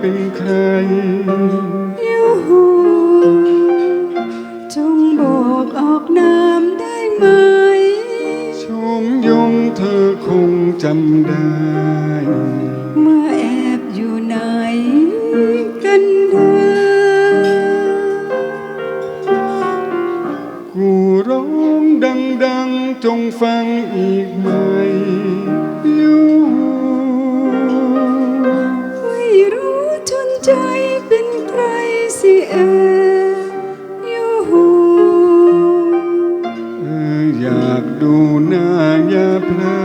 เป็นใครยูหูจงบอกออกนามได้ไหม ชมยงเธอคงจำได้ เมื่อแอบอยู่ไหนกันเธอกูร้องดัง ๆ จงฟังอีกไหม ใจเป็นใครสิเอยูหูเอออยากดูหน้าอย่าเพลอ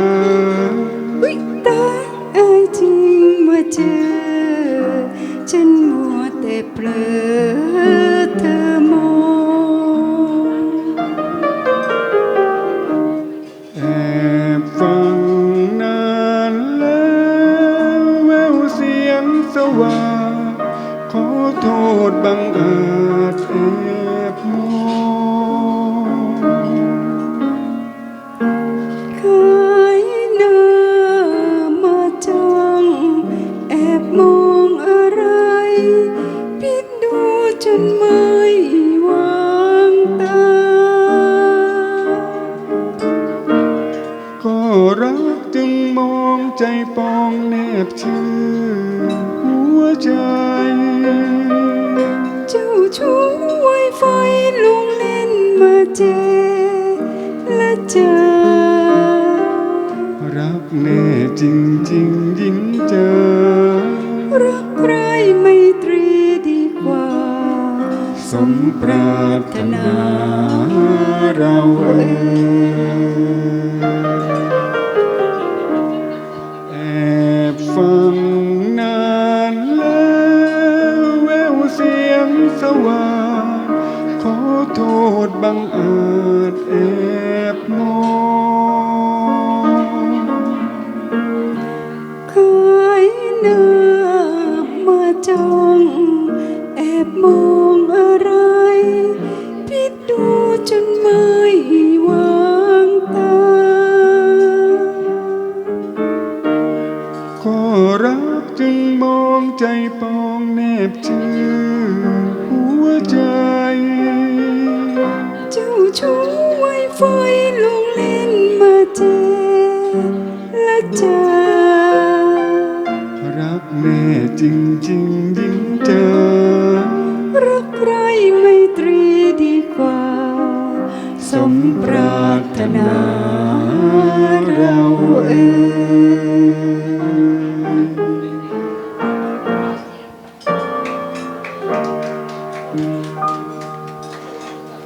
อุ๊ยตาเอ้ยจริงเมื่อเจอ ฉันมัวแต่เปลอเธอมองแอบฟังนานแล้วแววเสียงสว่างขอ โทษบังอาจแอบมองเคยหน้ามาจ้องแอบมองอะไรพิดดูจนไม่วางตา ก็รักจึงมองใจปองแนบชื่อหัวใจ ชู้ไวไฟลงเล่นมาเจและเจอ รักแน่จริงจริงยิ่งเจอ รักใครไม่ตรีดีกว่า สมปรารถนาเรา งอาจแอบมอเคยหน้ามาจ้องแอบมองอะไรพิดดูจนไม่วางตา ก็รักจึงมองใจปองแนบชื่อ ชูไว้ไฟลงเล่นมาเจและจอรักแม่จริงจริงยิ่งเจอ รักใครไม่ตรีดีกว่า สมปรารถนาเราเอง